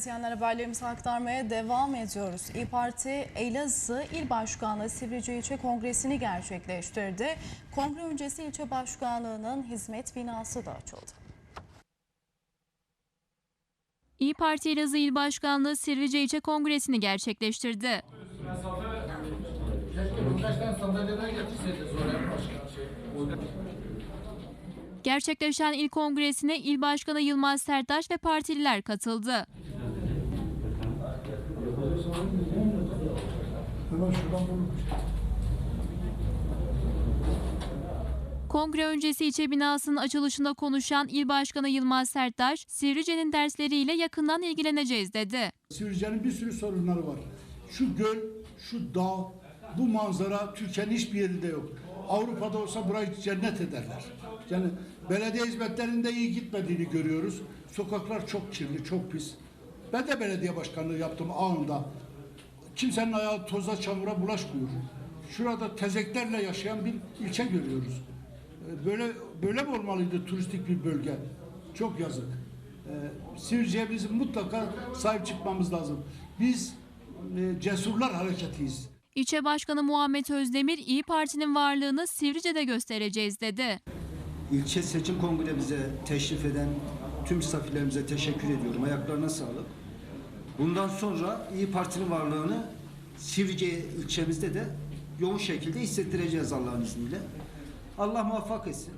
izleyenler haberlerimizi aktarmaya devam ediyoruz. İyi Parti Elazığ İl Başkanlığı Sivrice İlçe Kongresi'ni gerçekleştirdi. Kongre öncesi ilçe başkanlığının hizmet binası da açıldı. İyi Parti Elazığ İl Başkanlığı Sivrice İlçe Kongresi'ni gerçekleştirdi. Gerçekleşen il kongresine İl Başkanı Yılmaz Sertaş ve partililer katıldı. Kongre öncesi ilçe binasının açılışında konuşan İl Başkanı Yılmaz Sertaş, Sivrice'nin dersleriyle yakından ilgileneceğiz dedi. Sivrice'nin bir sürü sorunları var. Şu göl, şu dağ, bu manzara Türkiye'nin hiçbir yerinde yok. Avrupa'da olsa burayı cennet ederler. Yani belediye hizmetlerinde iyi gitmediğini görüyoruz. Sokaklar çok kirli, çok pis. Ben de belediye başkanlığı yaptım anında. Kimsenin ayağı toza çamura bulaşmıyor. Şurada tezeklerle yaşayan bir ilçe görüyoruz. Ee, Böyle böyle mi olmalıydı turistik bir bölge? Çok yazık. Ee, Sivrice'ye bizim mutlaka sahip çıkmamız lazım. Biz e, cesurlar hareketiyiz. İlçe Başkanı Muhammed Özdemir, İyi Parti'nin varlığını Sivrice'de göstereceğiz dedi. İlçe seçim kongremize teşrif eden tüm misafirlerimize teşekkür ediyorum. Ayaklarına sağlık. Bundan sonra İyi Parti'nin varlığını Sivrice ilçemizde de yoğun şekilde hissettireceğiz Allah'ın izniyle. Allah muvaffak etsin.